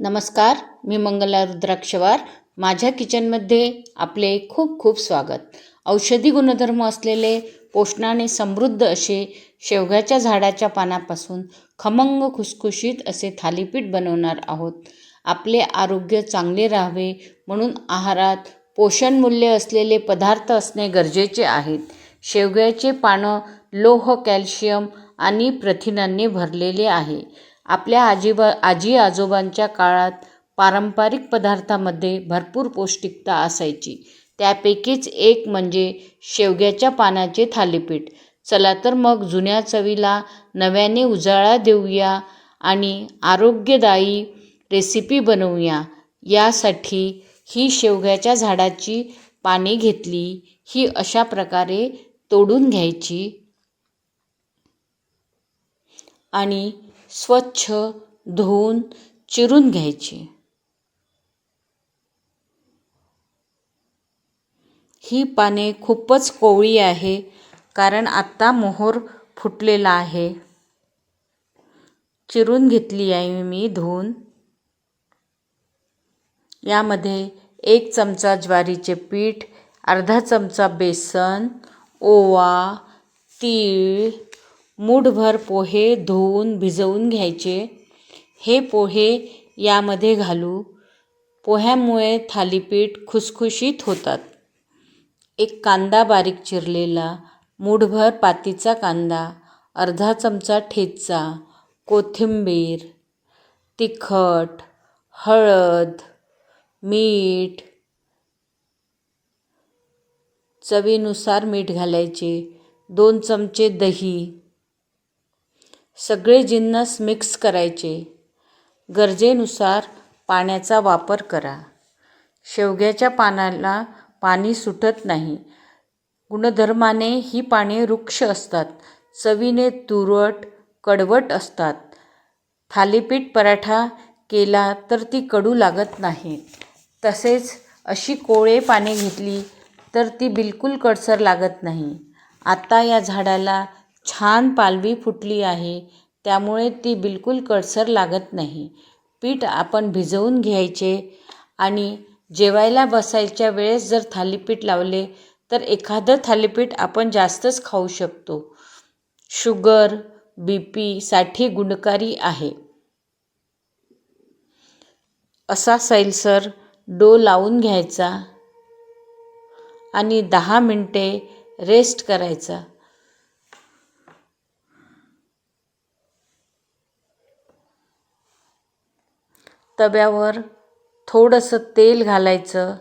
नमस्कार मी मंगला रुद्राक्षवार. माझ्या किचनमध्ये आपले खूप खूप स्वागत. औषधी गुणधर्म असलेले पोषणाने समृद्ध असे शेवग्याच्या झाडाच्या पानापासून खमंग खुसखुशीत असे थालीपीठ बनवणार आहोत. आपले आरोग्य चांगले राहावे म्हणून आहारात पोषणमूल्य असलेले पदार्थ असणे गरजेचे आहेत. शेवग्याचे पानं लोह कॅल्शियम आणि प्रथिनांनी भरलेले आहे. आपल्या आजीबा आजी आजोबांच्या काळात पारंपरिक पदार्थामध्ये भरपूर पौष्टिकता असायची. त्यापैकीच एक म्हणजे शेवग्याच्या पानाचे थालीपीठ. चला तर मग जुन्या चवीला नव्याने उजाळा देऊया आणि आरोग्यदायी रेसिपी बनवूया. यासाठी ही शेवग्याच्या झाडाची पाने घेतली ही अशा प्रकारे तोडून घ्यायची. आणि स्वच्छ धुवून चिरून घ्यायची. ही पाने खूपच कोवळी आहे कारण आत्ता मोहर फुटलेला आहे. चिरून घेतली आहे मी धुवून. यामध्ये एक चमचा ज्वारीचे पीठ अर्धा चमचा बेसन ओवा तीळ मूठभर पोहे धुवून भिजवून घ्यायचे. हे पोहे यामध्ये घालू. पोह्यामुळे थालीपीठ खुसखुशीत होतात. एक कांदा बारीक चिरलेला मूठभर पातीचा कांदा अर्धा चमचा ठेचा कोथिंबीर तिखट हळद मीठ चवीनुसार मीठ घालायचे. दोन चमचे दही सगळे जिन्नस मिक्स करायचे. गरजेनुसार पाण्याचा वापर करा. शेवग्याच्या पानाला पाणी सुटत नाही. गुणधर्माने ही पाने वृक्ष असतात. चवीने तुरट कडवट असतात. थालीपीठ पराठा केला तर ती कडू लागत नाही. तसेच अशी कोळे पाने घेतली तर ती बिलकुल कडसर लागत नाही. आता या झाडाला छान पालवी फुटली आहे. त्यामुळे ती बिलकुल कडसर लागत नाही. पीठ आपण भिजवून घ्यायचे आणि जेवायला बसायच्या वेळेस जर थालीपीठ लावले तर एखादं थालीपीठ आपण जास्तच खाऊ शकतो. शुगर बी पीसाठी गुणकारी आहे. असा सैलसर डो लावून घ्यायचा आणि दहा मिनटे रेस्ट करायचा. तव्यावर थोडंसं तेल घालायचं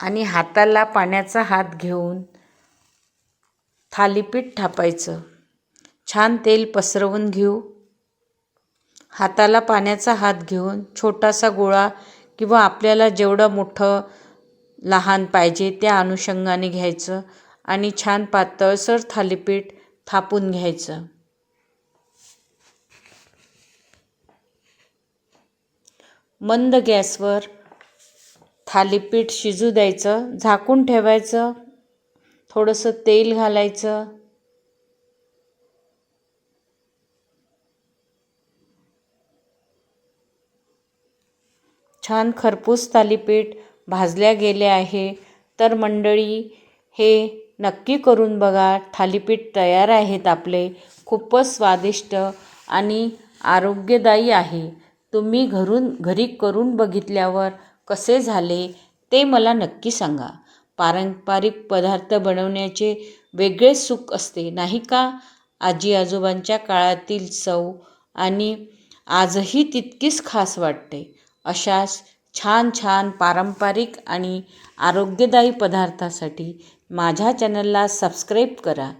आणि हाताला पाण्याचा हात घेऊन थालीपीठ थापायचं. छान तेल पसरवून घेऊ. हाताला पाण्याचा हात घेऊन छोटासा गोळा किंवा आपल्याला जेवढं मोठं लहान पाहिजे त्या अनुषंगाने घ्यायचं आणि छान पातळसर थालीपीठ थापून घ्यायचं. मंद गॅसवर थालीपीठ शिजू द्यायचं झाकून ठेवायचं थोडंसं तेल घालायचं. छान खरपूस थालीपीठ भाजल्या गेले आहे. तर मंडळी हे नक्की करून बघा. थालीपीठ तयार आहेत आपले. खूपच स्वादिष्ट आणि आरोग्यदायी आहे. तुम्ही घरून घरी करून बघितल्यावर कसे झाले ते मला नक्की सांगा. पारंपरिक पदार्थ बनवण्याचे वेगळे सुख असते नाही का? आजी आजोबांच्या काळातील चव आणि आजही तितकीच खास वाटते. अशाच छान छान पारंपरिक आणि आरोग्यदायी पदार्थासाठी माझ्या चॅनलला सबस्क्राईब करा.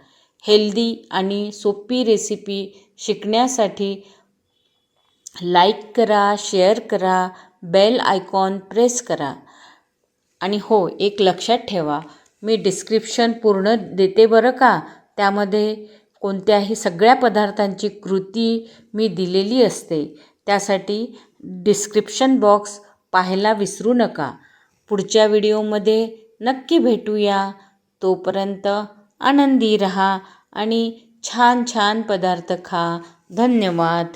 हेल्दी आणि सोपी रेसिपी शिकण्यासाठी लाईक करा शेअर करा बेल आयकॉन प्रेस करा. आणि हो एक लक्षात ठेवा मी डिस्क्रिप्शन पूर्ण देते बरं का? त्यामध्ये कोणत्याही सगळ्या पदार्थांची कृती मी दिलेली असते. त्यासाठी डिस्क्रिप्शन बॉक्स पाहायला विसरू नका. पुढच्या व्हिडिओमध्ये नक्की भेटूया. तोपर्यंत आनंदी रहा आणि छान छान पदार्थ खा. धन्यवाद.